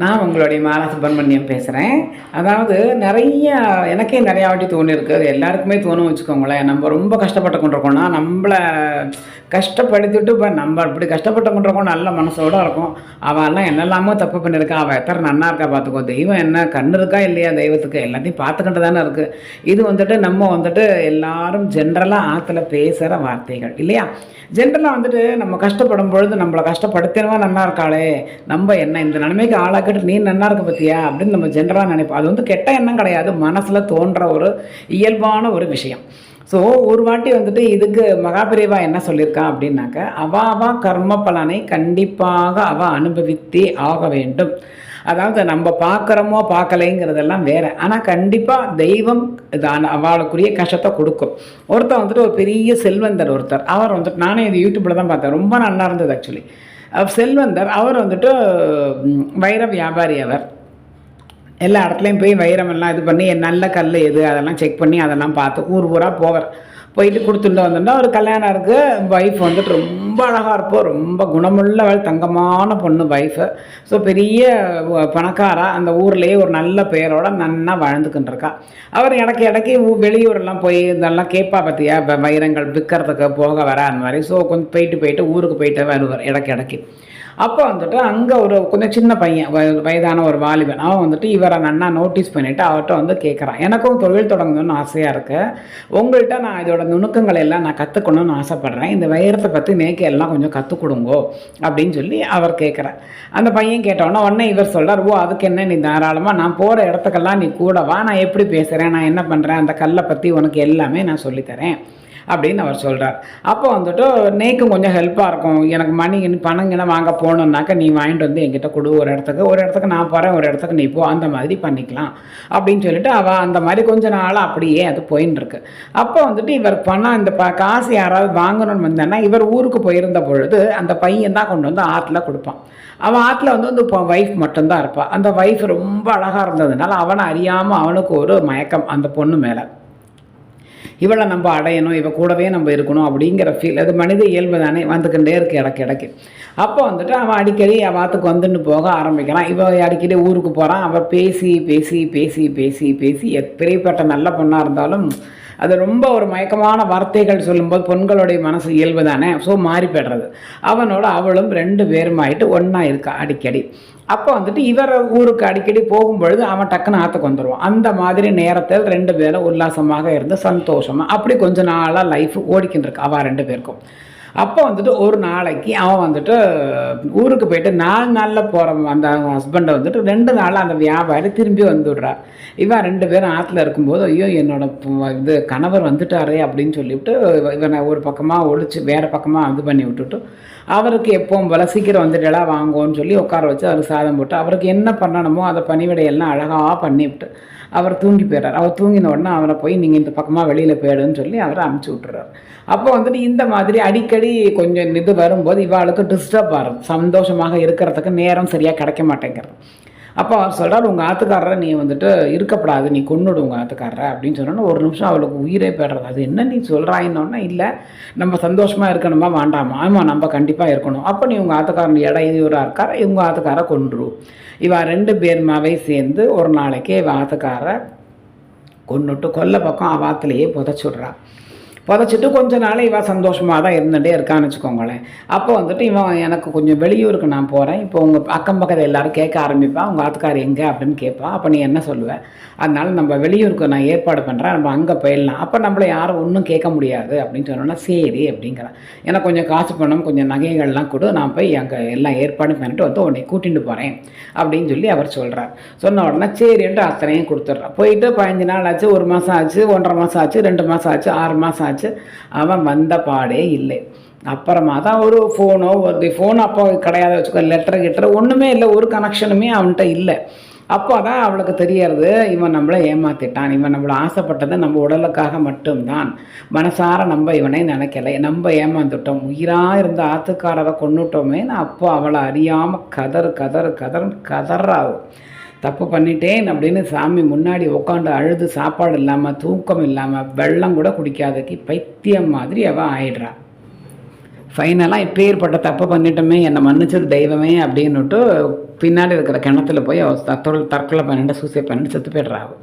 நான் உங்களுடைய மாலா சுப்பிரமணியம் பேசுகிறேன் அதாவது நிறைய எனக்கே நிறையா வாட்டி தோணிருக்கு அது எல்லாருக்குமே தோணும் வச்சுக்கோங்களேன். நம்ம ரொம்ப கஷ்டப்பட்டு கொண்டிருக்கோம்னா நம்மளை கஷ்டப்படுத்திட்டு இப்போ நம்ம இப்படி கஷ்டப்பட்டு கொண்டிருக்கோம் நல்ல மனசோடு இருக்கும். அவெல்லாம் என்னெல்லாமோ தப்பு பண்ணியிருக்கா. அவள் எத்தனை நன்னா இருக்கா பார்த்துக்கோ தெய்வம் என்ன கண்ணு இருக்கா இல்லையா தெய்வத்துக்கு? எல்லாத்தையும் பார்த்துக்கிட்டு தானே இருக்குது இது வந்துட்டு நம்ம வந்துட்டு எல்லாரும் ஜென்ரலாக ஆற்றுல பேசுகிற வார்த்தைகள் இல்லையா? ஜென்ரலாக வந்துட்டு நம்ம கஷ்டப்படும் பொழுது நம்மளை கஷ்டப்படுத்தினவா நல்லா இருக்காளே. நம்ம என்ன இந்த நிலைமைக்கு பார்க்கட்டு நீ நல்லா இருக்க பத்தியா? அப்படின்னு நம்ம ஜென்ரலாக நினைப்போம். அது வந்து கெட்ட எண்ணம் கிடையாது. மனசில் தோன்ற ஒரு இயல்பான ஒரு விஷயம். ஸோ ஒரு வாட்டி வந்துட்டு இதுக்கு மகாபிரிவா என்ன சொல்லியிருக்கா அப்படின்னாக்க அவா அவா கர்ம பலனை கண்டிப்பாக அவ அனுபவித்தே ஆக வேண்டும். அதாவது நம்ம பார்க்குறோமோ பார்க்கலைங்கிறதெல்லாம் வேறு. ஆனால் கண்டிப்பாக தெய்வம் இது அவளுக்குரிய கஷ்டத்தை கொடுக்கும். ஒருத்தர் வந்துட்டு ஒரு பெரிய செல்வந்தர் ஒருத்தர். அவர் வந்துட்டு நானே இது யூடியூப்பில் தான் பார்த்தேன். ரொம்ப நல்லா இருந்தது ஆக்சுவலி செல்வந்தர் அவர் வந்துட்டு வைர வியாபாரி அவர். எல்லா இடத்துலையும் போய் வைரமெல்லாம் இது பண்ணி நல்ல கல் எது அதெல்லாம் செக் பண்ணி அதெல்லாம் பார்த்து ஊர் ஊராக போவார். போயிட்டு கொடுத்துட்டு வந்தோம்னா ஒரு கல்யாணம் இருக்குது ஒய்ஃப் வந்துட்டு ரொம்ப அழகாக இருப்போம் ரொம்ப குணமுள்ளவள் தங்கமான பொண்ணு ஒய்ஃபு ஸோ பெரிய வ- பணக்காரா. அந்த ஊர்லேயே ஒரு நல்ல பெயரோட நன்னா வாழ்ந்துக்கிட்டு இருக்கா அவர் இடக்கு இடக்கி வெளியூரெல்லாம் போய் இதெல்லாம் கேட்பா பார்த்தியா வைரங்கள் விற்கிறதுக்கு போக வர அந்த மாதிரி. ஸோ கொஞ்சம் போயிட்டு போயிட்டு ஊருக்கு போயிட்டு வருவார் இடக்கு இடக்கி. அப்போ வந்துட்டு அங்கே ஒரு கொஞ்சம் சின்ன பையன் வயதான ஒரு வாலிபன். அவன் வந்துட்டு இவரை நன்னா நோட்டீஸ் பண்ணிவிட்டு அவர்கிட்ட வந்து கேட்குறான் எனக்கும் தொழில் தொடங்கணும்னு ஆசையாக இருக்குது உங்கள்கிட்ட நான் இதோட நுணுக்கங்களை எல்லாம் நான் கற்றுக்கணும்னு ஆசைப்பட்றேன். இந்த வைரத்தை பற்றி நேக்கு எல்லாம் கொஞ்சம் கற்றுக் கொடுங்கோ அப்படின்னு சொல்லி அவர் கேட்குறார் அந்த பையன் கேட்டோன்னே உடனே இவர் சொல்கிறார் ஓ அதுக்கு என்ன நீ தாராளமாக நான் போகிற இடத்துக்கெல்லாம் நீ கூட வா. நான் எப்படி பேசுகிறேன் நான் என்ன பண்ணுறேன் அந்த கல்லை பற்றி உனக்கு எல்லாமே நான் சொல்லித்தரேன் அப்படின்னு அவர் சொல்கிறார் அப்போ வந்துட்டு நேக்கும் கொஞ்சம் ஹெல்ப்பாக இருக்கும். எனக்கு மணி பணங்கின வாங்க போகணுன்னாக்கா நீ வாங்கிட்டு வந்து என்கிட்ட கொடு. ஒரு இடத்துக்கு ஒரு இடத்துக்கு நான் போகிறேன் ஒரு இடத்துக்கு நீ போ. அந்த மாதிரி பண்ணிக்கலாம். அப்படின்னு சொல்லிட்டு அவள் அந்த மாதிரி கொஞ்ச நாள் அப்படியே அது போயின்னு இருக்கு அப்போ வந்துட்டு இவர் பணம் இந்த ப காசு யாராவது வாங்கணும்னு வந்தேன்னா இவர் ஊருக்கு போயிருந்த பொழுது அந்த பையன் தான் கொண்டு வந்து ஆற்றுல கொடுப்பான். அவன் ஆற்றுல வந்து வந்து இப்போ ஒய்ஃப் மட்டும்தான் இருப்பாள் அந்த ஒய்ஃப் ரொம்ப அழகாக இருந்ததுனால அவனை அறியாமல் அவனுக்கு ஒரு மயக்கம் அந்த பொண்ணு மேலே. இவளை நம்ம அடையணும் இவ கூடவே நம்ம இருக்கணும் அப்படிங்கிற ஃபீல் அது மனித இயல்பு தானே வந்துக்கிட்டே இருக்கு இடக்கு இடக்கு. அப்போ வந்துட்டு அவன் அடிக்கடி வாத்துக்கு வந்துட்டு போக ஆரம்பிக்கிறான் இவன் அடிக்கடி ஊருக்கு போகிறான் அவள் பேசி பேசி பேசி பேசி பேசி எப்பேற்பட்ட நல்ல பொண்ணாக இருந்தாலும் அது ரொம்ப ஒரு மயக்கமான வார்த்தைகள் சொல்லும்போது பெண்களுடைய மனசு இயல்பு தானே ஸோ மாறி போடுறது அவனோட அவளும் ரெண்டு பேருமாயிட்டு ஒன்றா இருக்கா அடிக்கடி. அப்போ வந்துட்டு இவர் ஊருக்கு அடிக்கடி போகும்பொழுது அவன் டக்குன்னு ஆற்றுக்கு வந்துடுவான் அந்த மாதிரி நேரத்தில் ரெண்டு பேரும் உல்லாசமாக இருந்து சந்தோஷமாக அப்படி கொஞ்ச நாளாக லைஃப் ஓடிக்கின்னு இருக்கு அவள் ரெண்டு பேருக்கும். அப்போ வந்துட்டு ஒரு நாளைக்கு அவன் வந்துட்டு ஊருக்கு போயிட்டு நாலு நாளில் போகிற அந்த ஹஸ்பண்டை வந்துட்டு ரெண்டு நாளில் அந்த வியாபாரி திரும்பி வந்துடுறா. இவன் ரெண்டு பேரும் ஆற்றுல இருக்கும்போது ஐயோ என்னோட இது கணவர் வந்துட்டாரே அப்படின்னு சொல்லிவிட்டு இவனை ஒரு பக்கமாக ஒழிச்சு வேறு பக்கமாக இது பண்ணி விட்டுட்டு அவருக்கு எப்பவும் போல சீக்கிரம் வந்துட்டா வாங்குவோன்னு சொல்லி உட்கார வச்சு அவருக்கு சாதம் போட்டு அவருக்கு என்ன பண்ணணுமோ அதை பணிவிடையெல்லாம் அழகாக பண்ணிவிட்டு அவர் தூங்கி போயிடுறார். அவர் தூங்கின உடனே அவரை போய் நீங்கள் இந்த பக்கமாக வெளியில் போயிடுன்னு சொல்லி அவரை அமுச்சு விட்டுறாரு. அப்போ வந்துட்டு இந்த மாதிரி அடிக்கடி கொஞ்சம் இது வரும்போது இவாளுக்கு டிஸ்டர்ப் ஆகும். சந்தோஷமாக இருக்கிறதுக்கு நேரம் சரியாக கிடைக்க மாட்டேங்கிறது. அப்போ அவர் சொல்கிறார் உங்கள் ஆத்துக்காரரை நீ வந்துட்டு இருக்கப்படாது நீ கொண்டுடு உங்கள் ஆத்துக்காரரை அப்படின்னு சொன்னோன்னா ஒரு நிமிஷம் அவளுக்கு உயிரே போய்டுறது. அது என்ன நீ சொல்கிறாயின்னொன்னே இல்லை நம்ம சந்தோஷமாக இருக்கணுமா வேண்டாமா? ஆமாம் நம்ம கண்டிப்பாக இருக்கணும். அப்போ நீ உங்கள் ஆத்துக்காரன் இடம் இதுவராக இருக்கார் இவங்க ஆத்துக்காரை கொன்றுரு. இவ ரெண்டு பேருமாவே சேர்ந்து ஒரு நாளைக்கு இவன் ஆத்துக்காரை கொண்டுட்டு கொல்லை பக்கம் அவ ஆத்துலேயே புதைச்சிட்டு கொஞ்ச நாள் இவன் சந்தோஷமாக தான் இருந்துகிட்டே இருக்கான்னு வச்சுக்கோங்களேன். அப்போ வந்துட்டு இவன் எனக்கு கொஞ்சம் வெளியூருக்கு நான் போகிறேன் இப்போ உங்கள் அக்கம் பக்கத்தில் எல்லோரும் கேட்க ஆரம்பிப்பான் உங்கள் ஆத்துக்கார் எங்கே அப்படின்னு கேட்பான் அப்போ நீ என்ன சொல்லுவ? அதனால நம்ம வெளியூருக்கு நான் ஏற்பாடு பண்ணுறேன் நம்ம அங்கே போயிடலாம். அப்போ நம்மளை யாரும் ஒன்றும் கேட்க முடியாது அப்படின்னு சொன்னோன்னா சரி அப்படிங்கிறான். எனக்கு கொஞ்சம் காசு பணம் கொஞ்சம் நகைகள்லாம் கொடு. நான் போய் அங்கே எல்லாம் ஏற்பாடு பண்ணிட்டு வந்து உன்னை கூட்டிகிட்டு போகிறேன் அப்படின்னு சொல்லி அவர் சொல்கிறார் சொன்ன உடனே சரின்ட்டு அத்தனையும் கொடுத்துட்றான். போயிட்டு பதினஞ்சு நாள் ஆச்சு ஒரு மாதம் ஆச்சு ஒன்றரை மாதம் ஆச்சு ரெண்டு மாதம் ஆச்சு ஆறு மாதம் ஆச்சு. அவன் வந்த பாடே இல்லை. அப்புறமா தான் ஒரு ஃபோனோ ஒரு ஃபோன் அப்போ கிடையாது வச்சுக்கோ லெட்டர் கிட்டர் ஒன்றுமே இல்லை. ஒரு கனெக்ஷனுமே அவன்கிட்ட இல்லை. அப்போ தான் அவளுக்கு தெரியறது இவன் நம்மளை ஏமாத்திட்டான். இவன் நம்மளை ஆசைப்பட்டது நம்ம உடலுக்காக மட்டும்தான். மனசார நம்ம இவனை நினைக்கலை. நம்ம ஏமாந்துட்டோம். உயிராக இருந்த ஆத்துக்காரரை கொண்டுட்டோமேன்னு அப்போ அவளை அறியாமல் கதறு கதறு கதறு கதறாகும் தப்பு பண்ணிட்டேன் அப்படின்னு சாமி முன்னாடி உட்காந்து அழுது சாப்பாடு இல்லாமல் தூக்கம் இல்லாமல் வெள்ளம் கூட குடிக்காதக்கு பைத்தியம் மாதிரி அவள் ஆயிடுறா. ஃபைனலாக இப்பேற்பட்ட தப்பு பண்ணிட்டோமே என்னை மன்னிச்சது தெய்வமே அப்படின்னுட்டு பின்னாடி இருக்கிற கிணத்துல போய் அவள் தற்கொலை தற்கொலை பண்ணிட்டு சூசைட் பண்ணிட்டு செத்து போய்ட்றா அவள்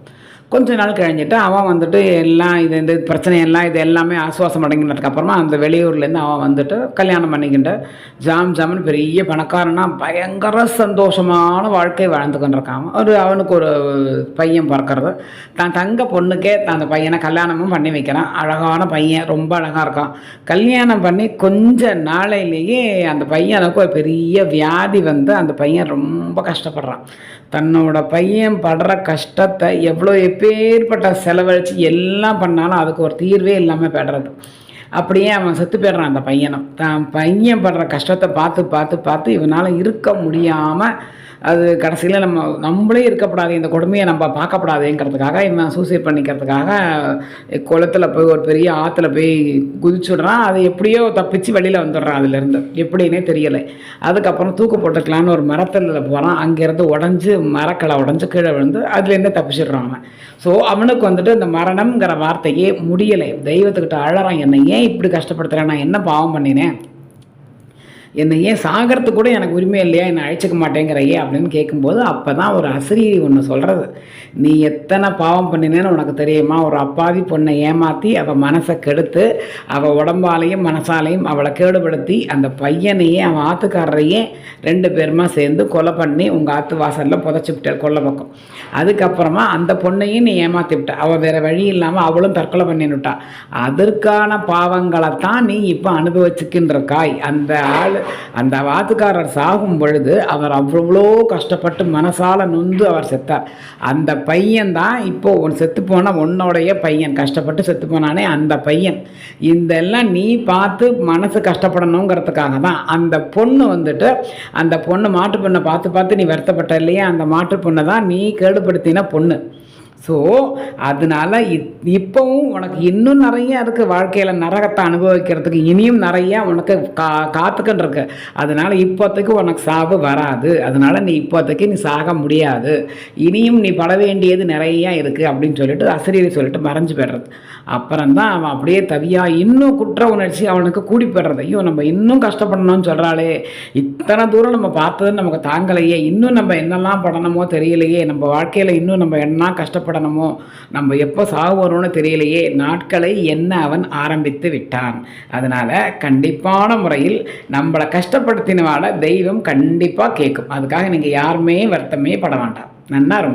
கொஞ்ச நாள் கழிஞ்சிட்டு அவன் வந்துட்டு எல்லாம் இது இந்த பிரச்சனையெல்லாம் இது எல்லாமே ஆசுவாசம் அடங்கினதுக்கப்புறமா அந்த வெளியூர்லேருந்து அவன் வந்துட்டு கல்யாணம் பண்ணிக்கிட்டு ஜாம் ஜாம்னு பெரிய பணக்காரனா பயங்கர சந்தோஷமான வாழ்க்கை வாழ்ந்து கொண்டிருக்கான் ஒரு அவனுக்கு ஒரு பையன் பிறக்கிறது. தான் தங்க பொண்ணுக்கே தான் அந்த பையனை கல்யாணமும் பண்ணி வைக்கிறான். அழகான பையன் ரொம்ப அழகாக இருக்கான். கல்யாணம் பண்ணி கொஞ்ச நாளையிலேயே அந்த பையனுக்கு ஒரு பெரிய வியாதி வந்து அந்த பையன் ரொம்ப கஷ்டப்படுறான். தன்னோட பையன் படுற கஷ்டத்தை எவ்வளோ எப்பேற்பட்ட செலவழித்து எல்லாம் பண்ணாலும் அதுக்கு ஒரு தீர்வே இல்லாமல் படுறது. அப்படியே அவன் செத்து போயிடுறான் அந்த பையனும். தான் பையன் படுற கஷ்டத்தை பார்த்து பார்த்து பார்த்து இவனால் இருக்க முடியாமல் அது கடைசியில் நம்ம நம்மளே இருக்கக்கூடாது இந்த கொடுமையை நம்ம பார்க்கப்படாதுங்கிறதுக்காக இவன் சூசைட் பண்ணிக்கிறதுக்காக குளத்தில் போய் ஒரு பெரிய ஆற்றுல போய் குதிச்சுடுறான். அது எப்படியோ தப்பிச்சு வெளியில் வந்துடுறான் அதுலேருந்து. எப்படின்னே தெரியலை. அதுக்கப்புறம் தூக்கு போட்டுக்கலான்னு ஒரு மரத்தில் போகிறான் அங்கேருந்து உடஞ்சி மரக்களை உடஞ்சி கீழே விழுந்து அதுலேருந்து தப்பிச்சிடுறான் அவன். ஸோ அவனுக்கு வந்துட்டு இந்த மரணம்ங்கிற வார்த்தையே முடியலை. தெய்வத்துக்கிட்ட அழறான். என்னை ஏன் இப்படி கஷ்டப்படுத்துகிறேன் நான் என்ன பாவம் பண்ணினேன்? என்னை ஏன் சாகிறதுக்கு கூட எனக்கு உரிமை இல்லையா? என்னை அழைச்சிக்க மாட்டேங்கிறையே அப்படின்னு கேட்கும்போது அப்போ தான் ஒரு அசிரியை ஒன்று சொல்கிறது நீ எத்தனை பாவம் பண்ணினேன்னு உனக்கு தெரியுமா? ஒரு அப்பாவி பொண்ணை ஏமாற்றி அவள் மனசை கெடுத்து அவள் உடம்பாலையும் மனசாலையும் அவளை கேடுபடுத்தி அந்த பையனையே அவன் ஆத்துக்காரரையே ரெண்டு பேருமா சேர்ந்து கொலை பண்ணி உங்கள் ஆத்து வாசலில் புதைச்சி விட்டார் கொல்லை பக்கம். அதுக்கப்புறமா அந்த பொண்ணையும் நீ ஏமாற்றி விட்ட. அவள் வேறு வழி இல்லாமல் அவளும் தற்கொலை பண்ணிவிட்டா அதற்கான பாவங்களை தான் நீ இப்போ அனுபவிச்சுக்கின்றிருக்காய் அந்த ஆள் அந்த வாத்துக்காரர் சாகும் பொழுது அவர் அவ்வளோ கஷ்டப்பட்டு மனசால நொந்து அவர் செத்தார். அந்த பையன் தான் இப்போ உன் செத்து போன உன்னோடைய பையன். கஷ்டப்பட்டு செத்து போனானே அந்த பையன். இதெல்லாம் நீ பார்த்து மனசு கஷ்டப்படணுங்கிறதுக்காக தான். அந்த பொண்ணு வந்துட்டு அந்த பொண்ணு மாட்டு பொண்ணை பார்த்து பார்த்து நீ வருத்தப்பட்ட இல்லையா? அந்த மாட்டு பொண்ணை தான் நீ கேடுபடுத்தின பொண்ணு. ஸோ அதனால இப் இப்போவும் உனக்கு இன்னும் நிறைய இருக்குது வாழ்க்கையில் நரகத்தை அனுபவிக்கிறதுக்கு இனியும் நிறையா உனக்கு கா காத்துக்கிட்டு இருக்கு அதனால இப்போதைக்கு உனக்கு சாவு வராது. அதனால நீ இப்போதைக்கு நீ சாக முடியாது. இனியும் நீ பட வேண்டியது நிறையா இருக்குது அப்படின்னு சொல்லிட்டு அசிரியரை சொல்லிட்டு மறைஞ்சு போயிடுறது. அப்புறம் தான் அவன் அப்படியே தவியா இன்னும் குற்ற உணர்ச்சி அவனுக்கு கூடி போயிடுறது. ஐயோ நம்ம இன்னும் கஷ்டப்படணும்னு சொல்கிறாளே இத்தனை தூரம் நம்ம பார்த்தது நமக்கு தாங்கலையே. இன்னும் நம்ம என்னெல்லாம் படணுமோ தெரியலையே. நம்ம வாழ்க்கையில் இன்னும் நம்ம என்ன கஷ்டப்படணுமோ? நம்ம எப்போ சாவு தெரியலையே. நாட்களை என்ன அவன் ஆரம்பித்து விட்டான். அதனால் கண்டிப்பான முறையில் நம்மளை கஷ்டப்படுத்தினவாட தெய்வம் கண்டிப்பாக கேட்கும். அதுக்காக நீங்கள் யாருமே வருத்தமே பட வேண்டாம். நன்னா ரொம்ப